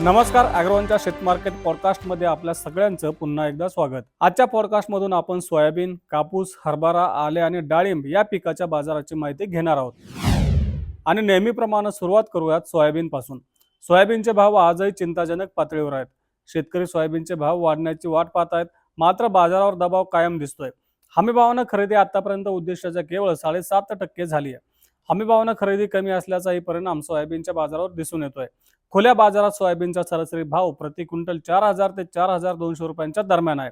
नमस्कार अॅग्रोवनच्या शेतमार्केट पॉडकास्टमध्ये आपल्या सगळ्यांचं पुन्हा एकदा स्वागत. आजच्या पॉडकास्टमधून आपण सोयाबीन कापूस हरभरा आले आणि डाळिंब या पिकाच्या बाजाराची माहिती घेणार आहोत. आणि नेहमीप्रमाणे सुरुवात करूयात सोयाबीनपासून. सोयाबीनचे भाव आजही चिंताजनक पातळीवर आहेत. शेतकरी सोयाबीनचे भाव वाढण्याची वाट पाहत आहेत. मात्र बाजारावर दबाव कायम दिसतोय. हमीभावानं खरेदी आतापर्यंत उद्दिष्टाच्या केवळ साडेसात टक्के झाली आहे. हमीभावानं खरेदी कमी असल्याचाही परिणाम सोयाबीनच्या बाजारावर दिसून येतोय. खुल्या बाजारात सोयाबीनचा सरासरी भाव प्रति क्विंटल चार हजार ते चार हजार दोनशे रुपयांच्या दरम्यान आहे.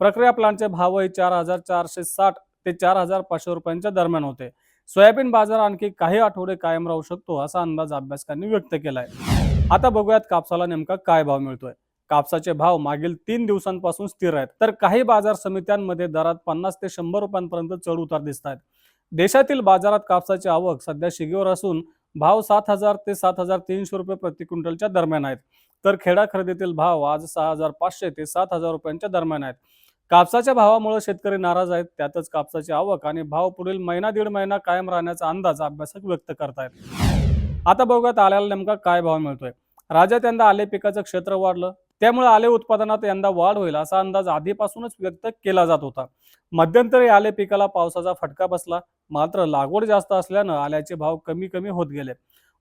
प्रक्रिया प्लांटचे भावही चार हजार चारशे साठ ते चार हजार पाचशे रुपयांच्या दरम्यान होते. सोयाबीन बाजार आणखी काही आठवडे कायम राहू शकतो असा अंदाज अभ्यासकांनी व्यक्त केलाय. आता बघूयात कापसाला नेमका काय भाव मिळतोय. कापसाचे भाव मागील तीन दिवसांपासून स्थिर आहेत. तर काही बाजार समित्यांमध्ये दरात पन्नास ते शंभर रुपयांपर्यंत चढ उतार दिसत आहेत. देशातील बाजारात कापसाची आवक सध्या शिगेवर असून भाव सात हजार ते सात हजार तीनशे रुपये प्रति क्विंटलच्या दरम्यान आहेत. तर खेडा खरेदीतील भाव आज सहा हजार पाचशे ते सात हजार रुपयांच्या दरम्यान आहेत. कापसाच्या भावामुळे शेतकरी नाराज आहेत. त्यातच कापसाची आवक आणि भाव पुढील महिना दीड महिना कायम राहण्याचा अंदाज अभ्यासक व्यक्त करतायत. आता बघूयात आल्याला नेमका काय भाव मिळतोय. राज्यात यंदा आले पिकाचं क्षेत्र वाढलं. त्यामुळे आले उत्पादनात यंदा वाढ होईल असा अंदाज आधीपासूनच व्यक्त केला जात होता. मध्यंतरी आले पिकाला पावसाचा फटका बसला मात्र लागवड जास्त असल्यानं आल्याचे भाव कमी कमी होत गेले.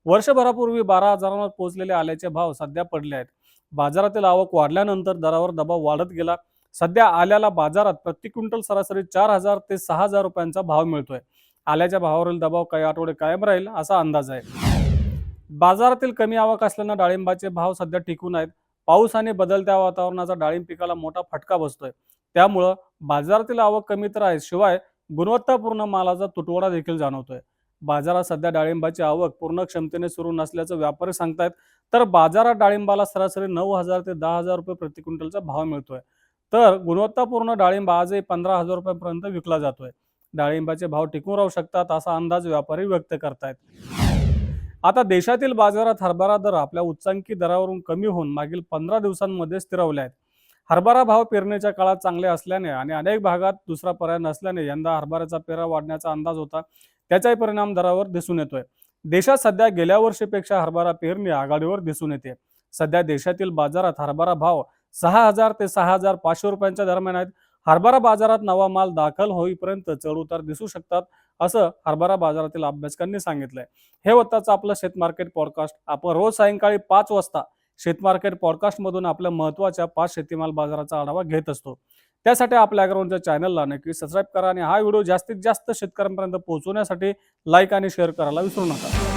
वर्षभरापूर्वी बारा हजारांवर पोहोचलेले आल्याचे भाव सध्या पडले आहेत. बाजारातील आवक वाढल्यानंतर दरावर दबाव वाढत गेला. सध्या आल्याला बाजारात प्रति क्विंटल सरासरी चार हजार ते सहा हजार रुपयांचा भाव मिळतोय. आल्याच्या भावावरील दबाव काही आठवडे कायम राहील असा अंदाज आहे. बाजारातील कमी आवक असल्यानं डाळिंबाचे भाव सध्या टिकून आहेत. पाऊस आणि बदलत्या वातावरणाचा डाळिंब पिकाला मोठा फटका बसतोय. त्यामुळं बाजारातील आवक कमी तर आहे शिवाय गुणवत्तापूर्ण मालाचा तुटवडा देखील जाणवतोय. बाजारात सध्या डाळिंबाची आवक पूर्ण क्षमतेने सुरू नसल्याचं व्यापारी सांगतायत तर बाजारात डाळिंबाला सरासरी नऊ हजार ते दहा हजार रुपये प्रति क्विंटलचा भाव मिळतोय. तर गुणवत्तापूर्ण डाळिंब आजही पंधरा हजार रुपयांपर्यंत विकला जातोय. डाळिंबाचे भाव टिकून राहू शकतात असा अंदाज व्यापारी व्यक्त करतायत. आता देशातील बाजारात हरभरा दर आपल्या उच्चांकी दरावरून कमी होऊन मागील पंधरा दिवसांमध्ये स्थिरावले आहेत. हरभरा भाव पेरणीच्या काळात चांगले असल्याने आणि अनेक भागात दुसरा पर्याय नसल्याने यंदा हरभऱ्याचा पेरा वाढण्याचा अंदाज होता. त्याचाही परिणाम दरावर दिसून येतोय. देशात सध्या गेल्या वर्षीपेक्षा हरभरा पेरणी आघाडीवर दिसून येते. सध्या देशातील बाजारात हरभरा भाव सहा हजार ते सहा हजार पाचशे रुपयांच्या दरम्यान आहेत. हरभरा बाजारात नवा माल दाखल होईपर्यंत चढ उतार दिसू शकतात. असं हरभरा बाजारातील अभ्यासकांनी सांगितलंय. हे होताच आपलं शेतमार्केट पॉडकास्ट आपण रोज सायंकाळी पाच वाजता शेतमार्केट पॉडकास्टमधून आपल्या महत्त्वाच्या पाच शेतीमाल बाजाराचा आढावा घेत असतो. त्यासाठी आपल्या अग्रवनच्या चॅनलला नक्की सबस्क्राईब करा आणि हा व्हिडिओ जास्तीत जास्त शेतकऱ्यांपर्यंत पोहोचवण्यासाठी लाईक आणि शेअर करायला विसरू नका.